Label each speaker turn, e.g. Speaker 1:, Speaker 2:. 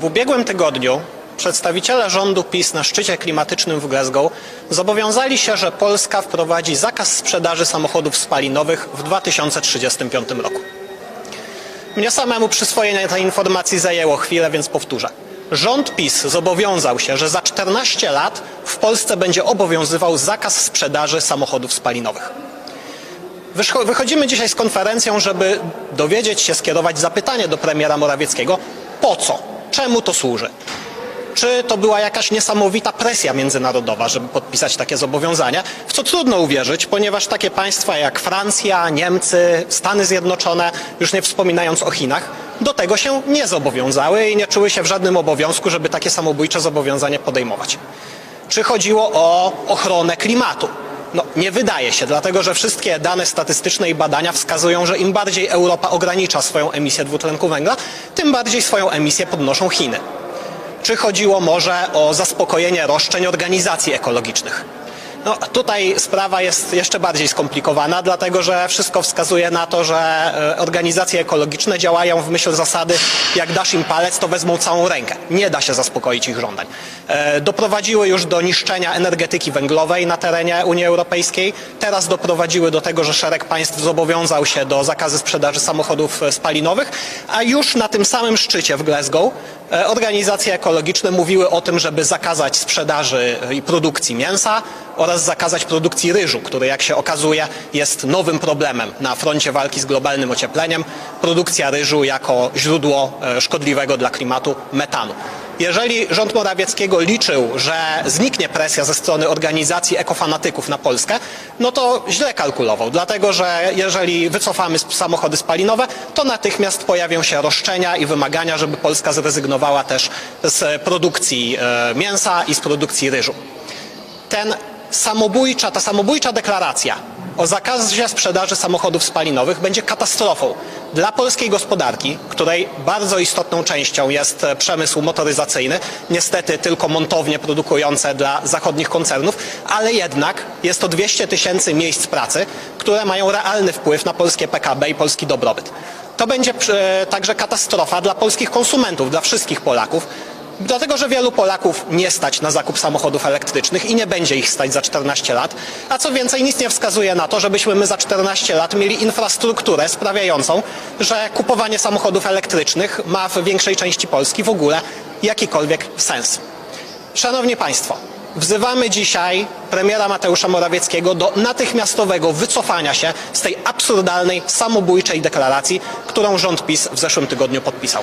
Speaker 1: W ubiegłym tygodniu przedstawiciele rządu PiS na szczycie klimatycznym w Glasgow zobowiązali się, że Polska wprowadzi zakaz sprzedaży samochodów spalinowych w 2035 roku. Mnie samemu przyswojenie tej informacji zajęło chwilę, więc powtórzę. Rząd PiS zobowiązał się, że za 14 lat w Polsce będzie obowiązywał zakaz sprzedaży samochodów spalinowych. Wychodzimy dzisiaj z konferencją, żeby dowiedzieć się, skierować zapytanie do premiera Morawieckiego, po co, czemu to służy. Czy to była jakaś niesamowita presja międzynarodowa, żeby podpisać takie zobowiązania? W co trudno uwierzyć, ponieważ takie państwa jak Francja, Niemcy, Stany Zjednoczone, już nie wspominając o Chinach, do tego się nie zobowiązały i nie czuły się w żadnym obowiązku, żeby takie samobójcze zobowiązanie podejmować. Czy chodziło o ochronę klimatu? No, nie wydaje się, dlatego że wszystkie dane statystyczne i badania wskazują, że im bardziej Europa ogranicza swoją emisję dwutlenku węgla, tym bardziej swoją emisję podnoszą Chiny. Czy chodziło może o zaspokojenie roszczeń organizacji ekologicznych? No, tutaj sprawa jest jeszcze bardziej skomplikowana, dlatego że wszystko wskazuje na to, że e, organizacje ekologiczne działają w myśl zasady, jak dasz im palec, to wezmą całą rękę. Nie da się zaspokoić ich żądań. E, Doprowadziły już do niszczenia energetyki węglowej na terenie Unii Europejskiej. Teraz doprowadziły do tego, że szereg państw zobowiązał się do zakazu sprzedaży samochodów e, spalinowych, a już na tym samym szczycie w Glasgow organizacje ekologiczne mówiły o tym, żeby zakazać sprzedaży e, i produkcji mięsa oraz zakazać produkcji ryżu, który jak się okazuje jest nowym problemem na froncie walki z globalnym ociepleniem. Produkcja ryżu jako źródło e, szkodliwego dla klimatu metanu. Jeżeli rząd Morawieckiego liczył, że zniknie presja ze strony organizacji ekofanatyków na Polskę, no to źle kalkulował, dlatego że jeżeli wycofamy samochody spalinowe, to natychmiast pojawią się roszczenia i wymagania, żeby Polska zrezygnowała też z produkcji e, mięsa i z produkcji ryżu. Ten samobójcza, ta samobójcza deklaracja o zakazie sprzedaży samochodów spalinowych będzie katastrofą dla polskiej gospodarki, której bardzo istotną częścią jest e, przemysł motoryzacyjny, niestety tylko montownie produkujące dla zachodnich koncernów, ale jednak jest to 200 tysięcy miejsc pracy, które mają realny wpływ na polskie PKB i polski dobrobyt. To będzie e, także katastrofa dla polskich konsumentów, dla wszystkich Polaków, Dlatego, że wielu Polaków nie stać na zakup samochodów elektrycznych i nie będzie ich stać za 14 lat, a co więcej nic nie wskazuje na to, żebyśmy my za 14 lat mieli infrastrukturę sprawiającą, że kupowanie samochodów elektrycznych ma w większej części Polski w ogóle jakikolwiek sens. Szanowni Państwo, wzywamy dzisiaj premiera Mateusza Morawieckiego do natychmiastowego wycofania się z tej absurdalnej, samobójczej deklaracji, którą rząd PiS w zeszłym tygodniu podpisał.